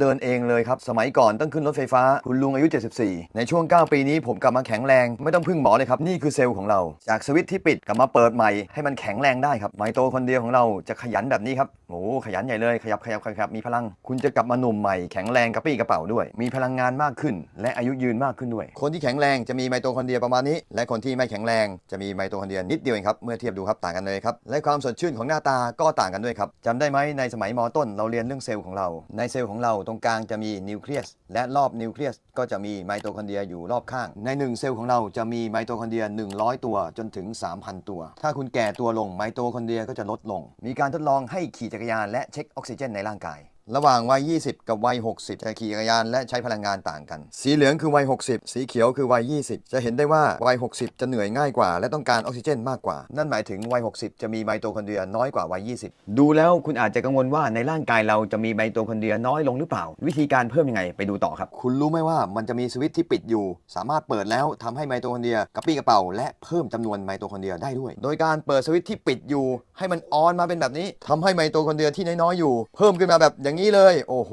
เดินเองเลยครับ สมัยก่อนต้องขึ้นรถไฟฟ้า คุณลุงอายุ 74 ในช่วง 9 ปีนี้ผมกลับมาแข็งแรง ไม่ต้องพึ่งหมอเลยครับ นี่คือเซลล์ของเรา จากสวิตช์ที่ปิดกลับมาเปิดใหม่ให้มันแข็งแรงได้ครับไมโตคนเดียวของเราจะขยันแบบนี้ครับโอ้ขยันใหญ่เลยขยับขยับขยับมีพลัง คุณจะกลับมาหนุ่มใหม่แข็งแรงกระปรี้กระเป๋าด้วย มีพลังงานมากขึ้น และอายุยืนมากขึ้นด้วย คนที่แข็งแรงจะมีไมโตคอนเดรียประมาณนี้ และคนที่ไม่แข็งแรงจะมีไมโตคอนเดรียนิดเดียวเองครับเมื่อเทียบดูครับต่างกันเลยครับและความสดชื่นของหน้าตาก็ต่างกันด้วยครับจำได้ไหมในสมัยมต้นเราเรียนเรื่องเซลล์ของเราในเซลล์ของเราตรงกลางจะมีนิวเคลียส และรอบนิวเคลียสก็จะมีไมโตคอนเดรียอยู่รอบข้าง ในหนึ่งเซลล์ของเราจะมีไมโตคอนเดรีย100 ตัวจนถึง 3,000 ตัว ถ้าคุณแก่ตัวลงไมโตคอนเดรียก็จะลดลง มีการทดลองให้ขี่จักรยานและเช็คออกซิเจนในร่างกาย ระหว่างวัย 20 กับวัย 60 จะขี่จักรยานและใช้พลังงานต่างกัน สีเหลืองคือวัย 60 สีเขียวคือวัย 20 จะเห็นได้ว่าวัย 60 จะเหนื่อยง่ายกว่า และต้องการออกซิเจนมากกว่า นั่นหมายถึงวัย 60 จะมีไมโตคอนเดรียน้อยกว่าวัย 20 ดูแล้วคุณอาจจะกังวลว่าในร่างกายเราจะมีไมโตคอนเดรียน้อยลงหรือเปล่า วิธีการเพิ่มยังไงไปดูต่อครับ คุณรู้ไหมว่ามันจะมีสวิตช์ที่ปิดอยู่ สามารถเปิดแล้วทำให้ไมโตคอนเดรียกระปรี้กระเป๋าและเพิ่มจำนวนไมโตคอนเดรียได้ด้วย โดยการเปิดสวิตช์ที่ปิดอยู่ ให้มันออนมาเป็นแบบนี้ทำให้ไมโตคอนเดรียที่น้อยๆอยู่ เพิ่มขึ้นมาแบบอย่างนี้เลย โอ้โห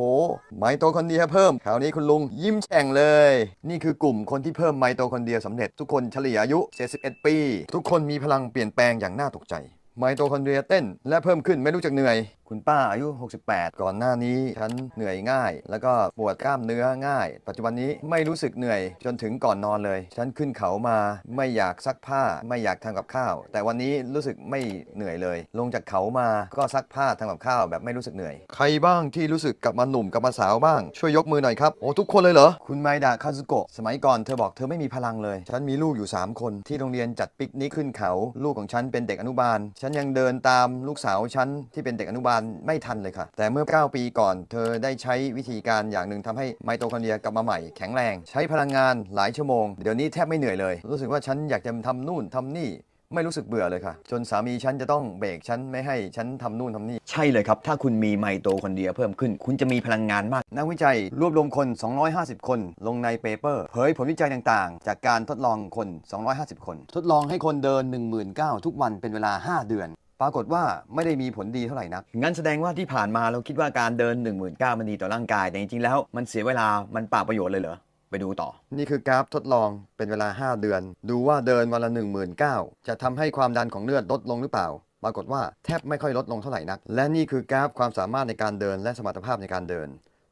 ไมโตคอนเดียเพิ่มคราวนี้คุณลุงยิ้มแฉ่งเลย นี่คือกลุ่มคนที่เพิ่มไมโตคอนเดียสำเร็จ ทุกคนเฉลี่ยอายุ 71 ปี ทุกคนมีพลังเปลี่ยนแปลงอย่างน่าตกใจ ไมโตคอนเดรียเต้น และเพิ่มขึ้นไม่รู้จักเหนื่อยคุณป้าอายุ 68 ก่อนหน้านี้ฉันเหนื่อยง่าย แล้วก็ปวดกล้ามเนื้อง่าย ปัจจุบันนี้ไม่รู้สึกเหนื่อยจนถึงก่อนนอนเลย ฉันขึ้นเขามาไม่อยากซักผ้า ไม่อยากทำกับข้าว แต่วันนี้รู้สึกไม่เหนื่อยเลย ลงจากเขามาก็ซักผ้าทำกับข้าวแบบไม่รู้สึกเหนื่อย ใครบ้างที่รู้สึกกลับมาหนุ่มกลับมาสาวบ้าง ช่วยยกมือหน่อยครับโอ้ทุกคนเลยเหรอคุณไมดะคาซุโกะสมัยก่อนเธอบอกเธอไม่มีพลังเลย ฉันมีลูกอยู่ 3 คน ที่โรงเรียนจัดปิกนิกขึ้นเขา ลูกของฉันเป็นเด็กอนุบาล ฉันยังเดินตามลูกสาวฉันที่เป็นเด็กอนุบาลไม่ทันเลยค่ะ แต่เมื่อ 9 ปีก่อน เธอได้ใช้วิธีการอย่างหนึ่งทำให้ไมโตคอนเดรียกลับมาใหม่แข็งแรง ใช้พลังงานหลายชั่วโมง เดี๋ยวนี้แทบไม่เหนื่อยเลย รู้สึกว่าฉันอยากจะทำนู่นทำนี่ไม่รู้สึกเบื่อเลยค่ะ จนสามีฉันจะต้องเบรกฉันไม่ให้ฉันทำนู่นทำนี่ ใช่เลยครับ ถ้าคุณมีไมโตคอนเดรียเพิ่มขึ้น คุณจะมีพลังงานมาก นักวิจัยรวบรวมคน 250 คน ลงในเปเปอร์ เผยผลวิจัยต่างๆ จากการทดลองคน 250 คน ทดลองให้คนเดิน 19,000 ทุกวันเป็นเวลา 5 เดือน ปรากฏว่าไม่ได้มีผลดีเท่าไหร่นัก งั้นแสดงว่าที่ผ่านมาเราคิดว่าการเดิน 19,000มันดีต่อร่างกาย แต่จริงๆแล้วมันเสียเวลา มันเปล่าประโยชน์เลยเหรอ ไปดูต่อ นี่คือกราฟทดลองเป็นเวลา 5 เดือน ดูว่าเดินวันละ 19,000จะทำให้ความดันของเลือดลดลงหรือเปล่า ปรากฏว่าแทบไม่ค่อยลดลงเท่าไหร่นัก และนี่คือกราฟความสามารถในการเดินและสมรรถภาพในการเดิน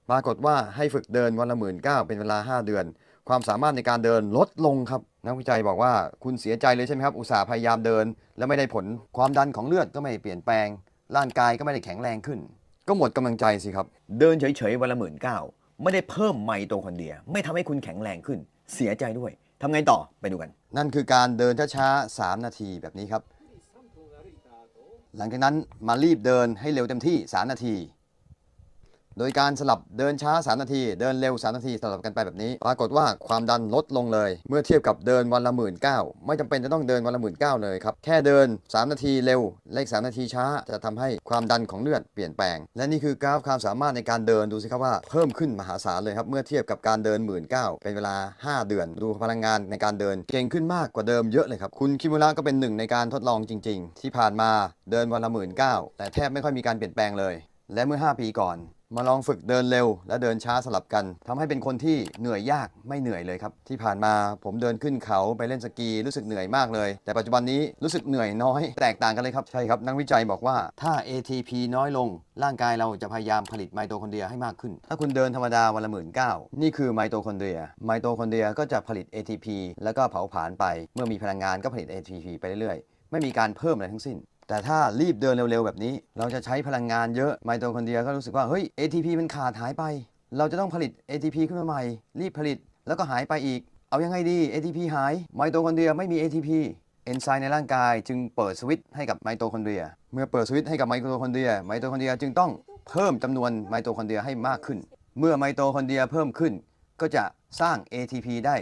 ปรากฏว่าให้ฝึกเดินวันละ19,000เป็นเวลา 5 เดือน ความสามารถในการเดินลดลงครับนักวิจัยบอกว่าคุณเสียใจเลยใช่ไหมครับ อุตส่าห์พยายามเดิน และไม่ได้ผลความดันของเลือดก็ไม่เปลี่ยนแปลง ร่างกายก็ไม่ได้แข็งแรงขึ้น ก็หมดกำลังใจสิครับ เดินเฉยๆวันละหมื่นเก้าไม่ได้เพิ่มไมโตคอนเดรีย ไม่ทำให้คุณแข็งแรงขึ้น เสียใจด้วยทำไงต่อไปดูกัน นั่นคือการเดินช้าๆ3นาทีแบบนี้ครับ หลังจากนั้นมารีบเดินให้เร็วเต็มที่ 3 นาที โดยการสลับเดินช้า 3 นาที เดินเร็ว 3 นาที สลับกันไปแบบนี้ ปรากฏว่าความดันลดลงเลย เมื่อเทียบกับเดินวันละหมื่นเก้าไม่จำเป็นจะต้องเดินวันละหมื่นเก้าเลยครับ แค่เดิน 3 นาทีเร็ว เลข 3 นาทีช้า จะทำให้ความดันของเลือดเปลี่ยนแปลง และนี่คือกราฟความสามารถในการเดินดูสิครับว่าเพิ่มขึ้นมหาศาลเลยครับ เมื่อเทียบกับการเดินหมื่นเก้าเป็นเวลา 5 เดือน ดูพลังงานในการเดินเก่งขึ้นมากกว่าเดิมเยอะเลยครับคุณคิมุระก็เป็นหนึ่งในการทดลองจริง ๆ ที่ผ่านมาเดินวันละหมื่นเก้าแต่แทบไม่ค่อยมีการเปลี่ยนแปลงเลย และเมื่อ 5 ปีก่อน มาลองฝึกเดินเร็ว และเดินช้าสลับกันทำให้เป็นคนที่เหนื่อยยากไม่เหนื่อยเลยครับ ที่ผ่านมาผมเดินขึ้นเขาไปเล่นสกีรู้สึกเหนื่อยมากเลย แต่ปัจจุบันนี้รู้สึกเหนื่อยน้อย แตกต่างกันเลยครับ ใช่ครับ นักวิจัยบอกว่าถ้า ATP น้อยลง ร่างกายเราจะพยายามผลิตไมโตคอนเดรียให้มากขึ้น ถ้าคุณเดินธรรมดาวันละหมื่นเก้านี่คือไมโตคอนเดรีย ไมโตคอนเดรียก็จะผลิต ATP แล้วก็เผาผลาญไป เมื่อมีพลังงานก็ผลิต ATP ไปเรื่อยๆ ไม่มีการเพิ่มอะไรทั้งสิ้น แต่ถ้ารีบเดินเร็วๆแบบนี้ เราจะใช้พลังงานเยอะไมโตคอนเดรียก็รู้สึกว่าเฮ้ย ATP มันขาดหายไป เราจะต้องผลิต ATP ขึ้นมาใหม่ รีบผลิตแล้วก็หายไปอีก เอายังไงดี ATP หายไมโตคอนเดรียไม่มี ATP เอนไซม์ในร่างกายจึงเปิดสวิตช์ให้กับไมโตคอนเดรีย เมื่อเปิดสวิตช์ให้กับไมโตคอนเดรียไมโตคอนเดรียจึงต้องเพิ่มจำนวนไมโตคอนเดรียให้มากขึ้น เมื่อไมโตคอนเดรียเพิ่มขึ้น ก็จะสร้าง ATP ได้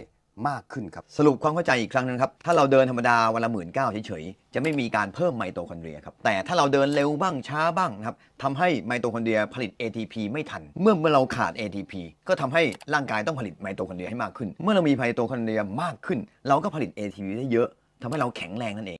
มากขึ้นครับ สรุปความเข้าใจอีกครั้งหนึงครับ ถ้าเราเดินธรรมดาวันละหมื่นเก้าเฉยๆ จะไม่มีการเพิ่มไมโตคอนเดรียครับ แต่ถ้าเราเดินเร็วบ้างช้าบ้างนะครับทำให้ไมโตคอนเดรียผลิต ATP ไม่ทัน เมื่อเมื่อเราขาด ATP ก็ทำให้ร่างกายต้องผลิตไมโตคอนเดรียให้มากขึ้น เมื่อเรามีไมโตคอนเดรียมากขึ้น เราก็ผลิต ATP ได้เยอะทำให้เราแข็งแรงนั่นเอง